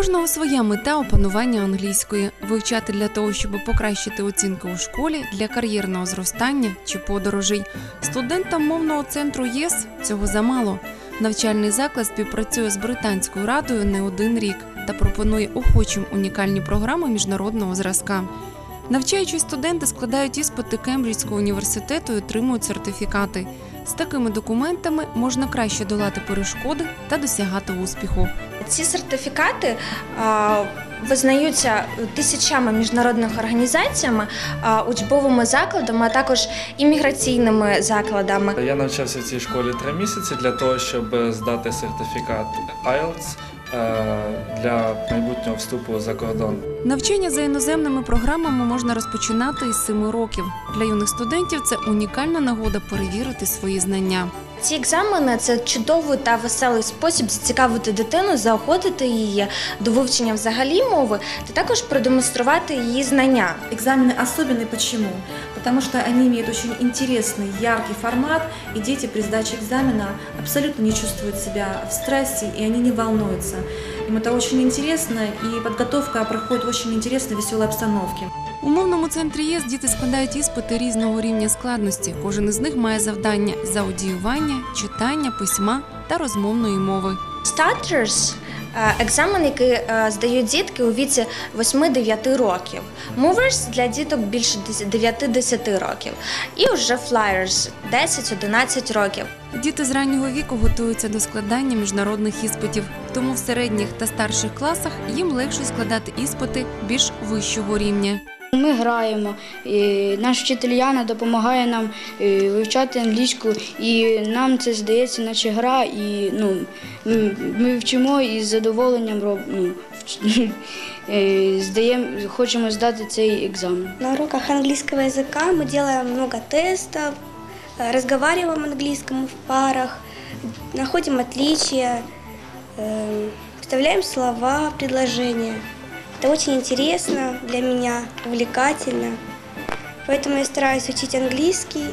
кожного своя мета опанування англійської вивчати для того, щоб покращити оцінки у школі для кар'єрного зростання чи подорожей. Студентам мовного центру ЄС цього замало. Навчальний заклад співпрацює з британською радою не один рік та пропонує охочим унікальні програми міжнародного зразка. Навчаючі студенти складають іспити Кембриджського університету і отримують сертифікати. З такими документами можна краще долати перешкоди та досягати успіху. Ці сертифікати визнаються тисячами міжнародних організаціями, учбовими закладами, а також імміграційними закладами. Я навчався в цій школі три місяці для того, щоб здати сертифікат IELTS е, для майбутнього вступу за кордон. Навчання за іноземними програмами можна розпочинати із 7 років. Для юних студентів це унікальна нагода перевірити свої знання. Ці екзамени це чудовий та веселий спосіб зацікавити дитину, заохотити її до вивчення взагалі мови та також продемонструвати її знання. Экзамены особенны почему? Потому что они имеют очень интересный, яркий формат, и дети при сдаче экзамена абсолютно не чувствуют себя в стрессе, и они не волнуются. Им это очень интересно, и подготовка проходит в очень интересной, веселой обстановке. У мовному центрі ЄС діти складають іспити різного рівня складності. Кожен із них має завдання з аудіювання, читання, письма та розмовної мови. Starters е, – екзамен, який е, здають дітки у віці 8-9 років. Movers – для діток більше 9-10 років. І вже Flyers – 10-11 років. Діти з раннього віку готуються до складання міжнародних іспитів, тому в середніх та старших класах їм легше складати іспити більш вищого рівня. Ми граємо. І наш вчитель Яна допомагає нам е, вивчати англійську, і нам це здається, наче гра, і ну, м, ми вчимо і з задоволенням роб, ну, вч- е, здаємо, хочемо здати цей екзамен. На уроках английского языка мы делаем много тестов, э, разговариваем английскому в парах, находим отличия, э, вставляем слова, предложения. Это очень интересно для меня, увлекательно. Поэтому я стараюсь учить английский,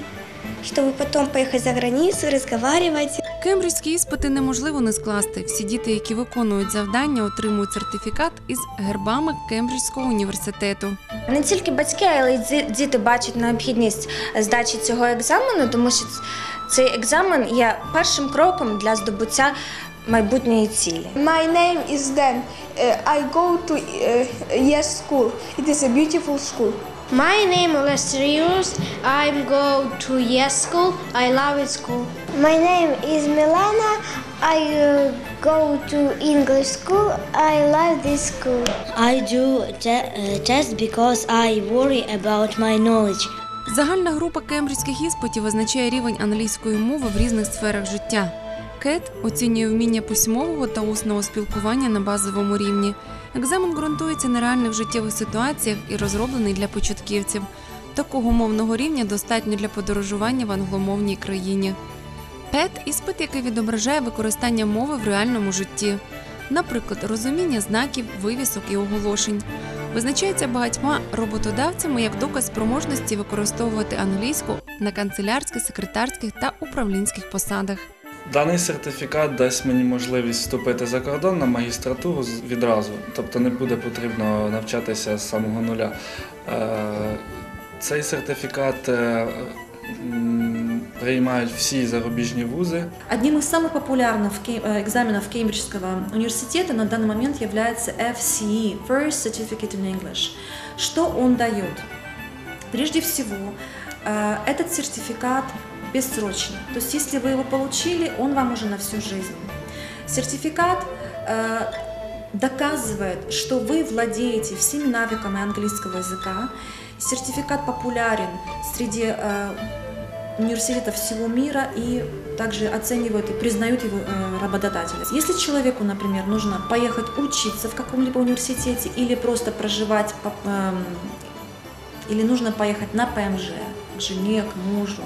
чтобы потом поехать за границу, разговаривать. Кембриджські іспити неможливо не скласти. Всі діти, які виконують завдання, отримують сертифікат із гербами Кембриджського університету. Не тільки батьки, але й ді- діти бачать необхідність здачі цього екзамену, тому що цей екзамен є першим кроком для здобуття майбутньої цілі. My name is Dan. Uh, I go to uh, Yes School. It is a beautiful school. My name is Lesterius. I go to Yes School. I love it school. My name is Milana. I uh, go to English school. I love this school. I do te- uh, test because I worry about my knowledge. Загальна група кембриджських іспитів визначає рівень англійської мови в різних сферах життя. КЕТ оцінює вміння письмового та усного спілкування на базовому рівні. Екзамен ґрунтується на реальних життєвих ситуаціях і розроблений для початківців. Такого мовного рівня достатньо для подорожування в англомовній країні. ПЕТ іспит, який відображає використання мови в реальному житті, наприклад, розуміння знаків, вивісок і оголошень. Визначається багатьма роботодавцями як доказ спроможності використовувати англійську на канцелярських, секретарських та управлінських посадах. Даний сертифікат дасть мені можливість вступити за кордон на магістратуру з- відразу, тобто не буде потрібно навчатися з самого нуля. Е, Цей сертифікат е, м, приймають всі зарубіжні вузи. Одним из самых популярных кем- э, экзаменов Кембриджского университета на данный момент является FCE – First Certificate in English. Что он дает? Прежде всего, э, этот сертификат бессрочный. То есть, если вы его получили, он вам уже на всю жизнь. Сертификат э, доказывает, что вы владеете всеми навыками английского языка. Сертификат популярен среди э, университетов всего мира и также оценивают и признают его э, работодатели. Если человеку, например, нужно поехать учиться в каком-либо университете или просто проживать, по- эм, или нужно поехать на ПМЖ к жене, к мужу,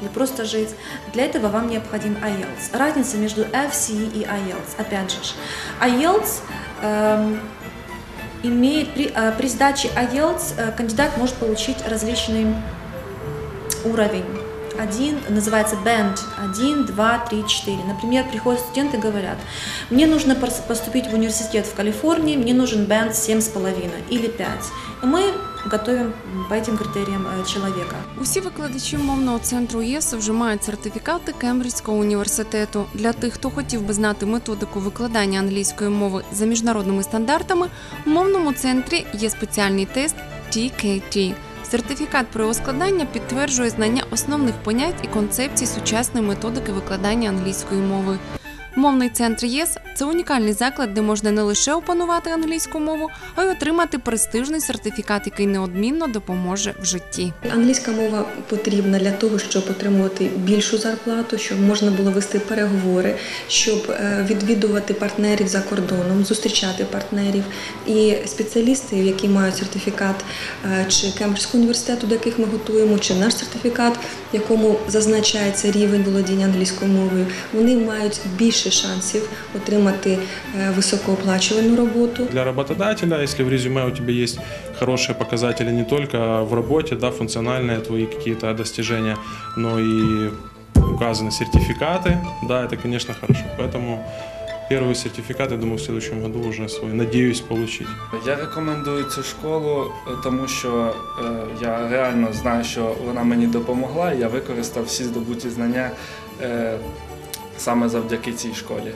или просто жить, для этого вам необходим IELTS. Разница между FCE и IELTS, опять же, IELTS эм, имеет при, э, при сдаче IELTS э, кандидат может получить различный уровень один, называется Band 1, 2, 3, 4. Например, приходят студенты и говорят, мне нужно пос- поступить в университет в Калифорнии, мне нужен Band 7,5 или 5. И мы готовим по этим критериям э, человека. Усі викладачі мовного центру ЄС вже мають сертифікати Кембриджського університету. Для тих, хто хотів би знати методику викладання англійської мови за міжнародними стандартами, у мовному центрі є спеціальний тест TKT. Сертифікат про ускладання підтверджує знання основних понять і концепцій сучасної методики викладання англійської мови. Мовний центр ЄС це унікальний заклад, де можна не лише опанувати англійську мову, а й отримати престижний сертифікат, який неодмінно допоможе в житті. Англійська мова потрібна для того, щоб отримувати більшу зарплату, щоб можна було вести переговори, щоб е, відвідувати партнерів за кордоном, зустрічати партнерів. І спеціалісти, які мають сертифікат е, чи Кембриджського університету, до яких ми готуємо, чи наш сертифікат, в якому зазначається рівень володіння англійською мовою, вони мають більше шансів отримати е, високооплачувану роботу. Для работодателя, если в резюме у тебя есть хорошие показатели не только в работе, да, функциональные твои какие-то достижения, но и указаны сертификаты, да, это, конечно, хорошо. Поэтому первый сертификат, я думаю, в следующем году уже свой, надеюсь, получить. Я рекомендую цю школу, е, тому що е, я реально знаю, що вона мені допомогла, і я використав всі здобуті знання е, саме завдяки цій школі.